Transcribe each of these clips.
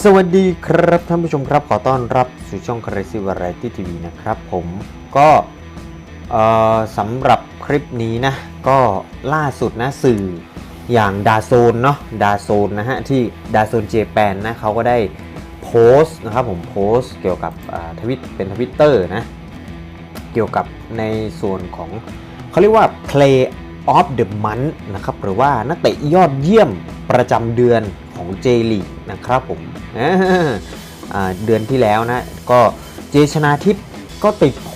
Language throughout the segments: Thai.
สวัสดีครับท่านผู้ชมครับขอต้อนรับสู่ช่อง Crazy Variety TV นะครับ ผมก็สำหรับคลิปนี้นะ ก็ล่าสุดนะสื่ออย่างดาโซนเนาะดาโซนนะฮะ ที่ดาโซนเจแปนนะเขาก็ได้โพสต์นะครับผมโพสต์เกี่ยวกับทวิตเป็นทวิตเตอร์นะ เกี่ยวกับในส่วนของเขาเรียกว่า Play of the Month นะครับ หรือว่านักเตะยอดเยี่ยมประจำเดือน ของ J l e a g นะครับผมเดือนที่แล้วนะ ก็เจชนาทิพย์ก็ติดโผ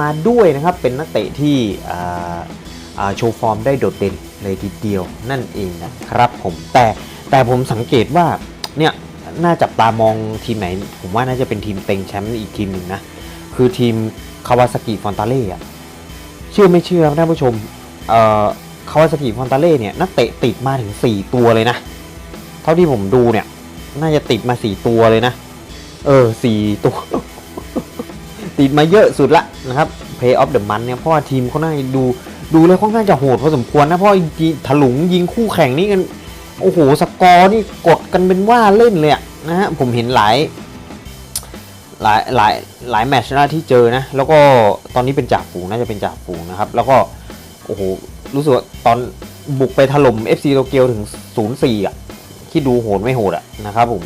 มาด้วยนะครับ เป็นนักเตะที่โชว์ฟอร์มได้โดดเด่นเลยทีเดียวนั่นเองนะครับผมแต่แต่ผมสังเกตว่าเนี่ยน่าจับตามองทีมไหน ผมว่าน่าจะเป็นทีมเต็งแชมป์อีกทีมหนึ่งนะ คือทีมคาวาซากิฟอนตาเล่อะเชื่อไม่เชื่อครับท่านผู้ชมคาวาซากิฟอนตาเล่เนี่ยนักเตะติดมาถึง 4 ตัวเลยนะ เท่าที่ผมดูเนี่ย น่าจะติดมา4ตัวเลยนะ เออ4ตัว ติดมาเยอะสุดละนะครับ Play of the Month เนี่ยเพราะว่าทีมเขาน่าดูดูแล้วค่อนข้างจะโหดพอสมควรนะ เพราะถลุงยิงคู่แข่งนี่กัน โอ้โห สกอร์นี่กดกันเป็นว่าเล่นเลยะนะฮะผมเห็นหลาย หลายหลายหลายแมตช์นะที่เจอนะ แล้วก็ตอนนี้เป็นจ่าฝูงน่าจะเป็นจ่าฝูงนะครับ แล้วก็โอ้โห รู้สึกว่าตอนบุกไปถล่ม FC โตเกียวถึง 0-4อะ ที่ดูโหดไม่โหดอะนะครับผม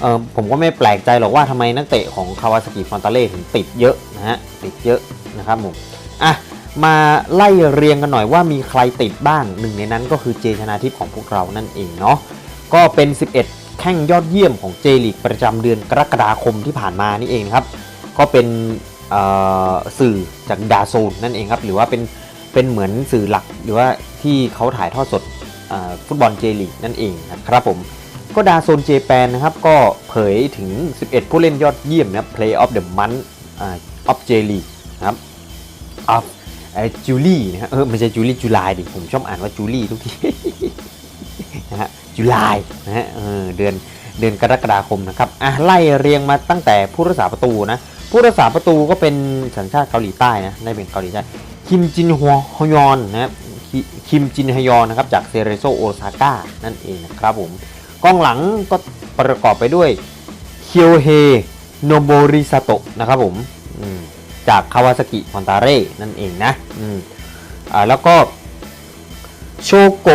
เออผมก็ไม่แปลกใจหรอกว่าทำไมนักเตะของคาวาซากิฟอนตาเล่ถึงติดเยอะนะฮะติดเยอะนะครับผมอะมาไล่เรียงกันหน่อยว่ามีใครติดบ้างหนึ่งในนั้นก็คือเจชนาทิพย์ของพวกเรานั่นเองเนาะก็เป็น 11 แข่งยอดเยี่ยมของเจลีกประจำเดือนกรกฎาคมที่ผ่านมานี่เองครับ ก็เป็นอ่อสื่อจากดาโซนนั่นเองครับ หรือว่าเป็นเป็นเหมือนสื่อหลักหรือว่าที่เขาถ่ายทอดสด ฟุตบอลเจลีกนั่นเองนะครับผมก็ดาโซนเจแปนนะครับก็เผยถึง 11 ผู้เล่นยอดเยี่ยมนับ Play of the Month of J League นะครับ of เอ่อจูลี่นะเออไม่ใช่จูลี่จูไลดิผมชอบอ่านว่าจูลี่ทุกทีนะฮะจูไลนะฮะเออเดือนเดือนกรกฎาคมนะครับอะไล่เรียงมาตั้งแต่ผู้รักษาประตูนะผู้รักษาประตูก็เป็นสัญชาติเกาหลีใต้นะได้เป็นเกาหลีใต้คิมจินฮวฮยอนนะครับ คิมจินฮยอนนะครับจากเซเรโซโอซาก้านั่นเองนะครับผมกองหลังก็ประกอบไปด้วยเคียวเฮโนโบริซาโตะนะครับผมมจากคาวาซากิฟอนตาเร่นั่นเองนะอืมอ่าแล้วก็โชโก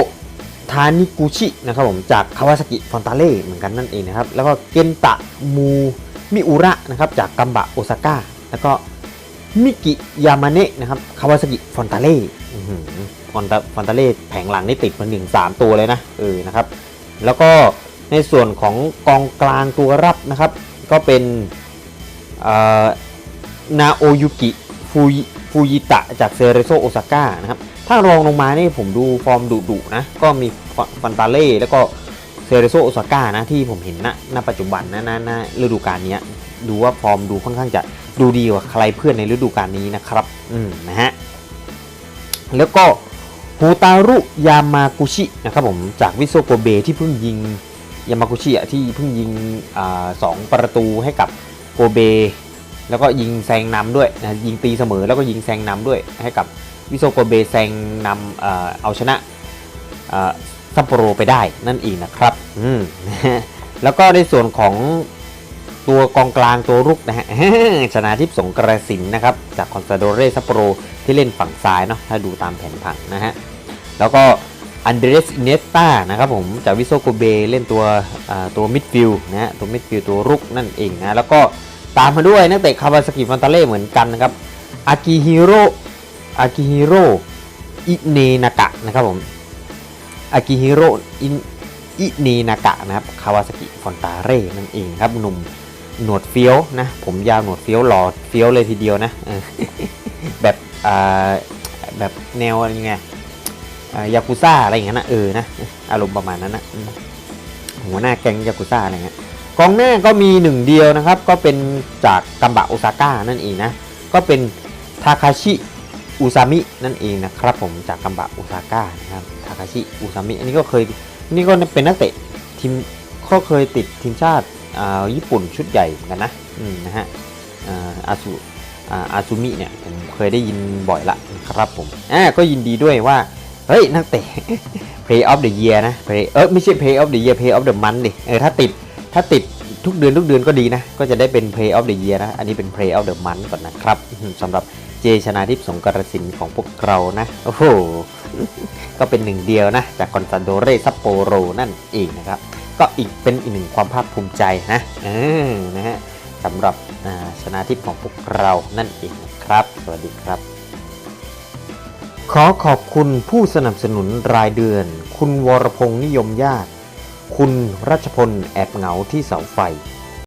ทานิกุชินะครับผมจากคาวาซากิฟอนตาเล่เหมือนกันนั่นเองนะครับแล้วก็เกนตะมูมิอุระนะครับจากกัมบะโอซาก้าแล้วก็มิกิยามาเนะนะครับคาวาซากิฟอนตาเล่ อนตาฟอนตาเล่แผงหลังนี่ติดมาหนึ่งสามตัวเลยนะเออนะครับ แล้วก็ในส่วนของกองกลางตัวรับนะครับ ก็เป็นนาโอยุกิฟูฟูยิตะจากเซเรโซโอซาก้านะครับ ถ้ารองลงมานี่ผมดูฟอร์มดุดุๆนะ ก็มีฟันตาเล่แล้วก็เซเรโซโอซาก้านะที่ผมเห็นณณปัจจุบันนะณณฤดูกาลนี้ดูว่าฟอร์มดูค่อนข้างจะดูดีกว่าใครเพื่อนในฤดูกาลนี้นะครับ อืมนะฮะ แล้วก็ ฮูตารุยามากุชินะครับผมจากวิโซโกเบที่เพิ่งยิงยามากุชิอะที่เพิ่งยิงอสองประตูให้กับโกเบ แล้วก็ยิงแซงนำด้วยนะยิงตีเสมอแล้วก็ยิงแซงนำด้วยให้กับวิโซโกเบแซงนำเอ่อเอาชนะซัปโปโรไปได้นั่นเองนะครับ อืมแล้วก็ในส่วนของ ตัวกองกลางตัวรุกนะฮะชนะทิพสงกระสินนะครับ จากคอนซาโดเรซัปโปรที่เล่นฝั่งซ้ายเนาะถ้าดูตามแผนผังนะฮะ แล้วก็อันเดรสอินเนสตานะครับผมจากวิโซโกเบเล่นตัวตัวมิดฟิลนะฮะตัวมิดฟิลตัวรุกนั่นเองนะแล้วก็ตามมาด้วยนักเตะคาวาซากิฟอนตาเล่เหมือนกันนะครับอากิฮิโรอากิฮิโร่อิเนนากะนะครับผมอากิฮิโร่อิอิเนนากะนะครับคาวาซากิฟอนตาเร่นั่นเองครับหนุ่ม หนวดเฟี้ยวนะ ผมยาวหนวดเฟี้ยวหล่อเฟี้ยวเลยทีเดียวนะแบบอ่าแบบแนวอะไรเงี้ยยากุซ่าอะไรอย่างเงี้ยนะเออนะอารมณ์ประมาณนั้นนะหัวหน้าแก๊งยากุซ่าอะไรเงี้ยกองหน้าก็มีหนึ่งเดียวนะครับ ก็เป็นจากกัมบะโอซาก้านั่นเองนะ ก็เป็นทาคาชิอุซามินั่นเองนะครับผมจากกัมบะอุซาก้านะครับทาคาชิอุซามิอันนี้ก็เคยนี่ก็เป็นนักเตะทีมก็เคยติดทีมชาติ ญี่ปุ่นชุดใหญ่เหมือนกันนะอืมนะฮะอาซูอาซูมิเนี่ยผมเคยได้ยินบ่อยละครับผมอ่าก็ยินดีด้วยว่า เฮ้ย นักเตะ Play of the Year นะ Play เออไม่ใช่ Play of the Year Play of the Month ดิเออถ้าติดถ้าติดทุกเดือนทุกเดือนก็ดีนะ ก็จะได้เป็น Play of the Year นะ อันนี้เป็น Play of the Month ก่อนนะครับสำหรับเจชนาทิพย์สงกรสินของพวกเรานะ โอ้โห ก็เป็นหนึ่งเดียวนะ จากคอนซาโดเรซัปโปโรนั่นเองนะครับ ก็อีกเป็นอีกหนึ่งความภาคภูมิใจนะนะฮะสำหรับชนะทิพย์ของพวกเรานั่นเองครับ สวัสดีครับ ขอขอบคุณผู้สนับสนุนรายเดือน คุณวรพงษ์นิยมญาติ คุณรัชพลแอบเหงาที่เสาไฟ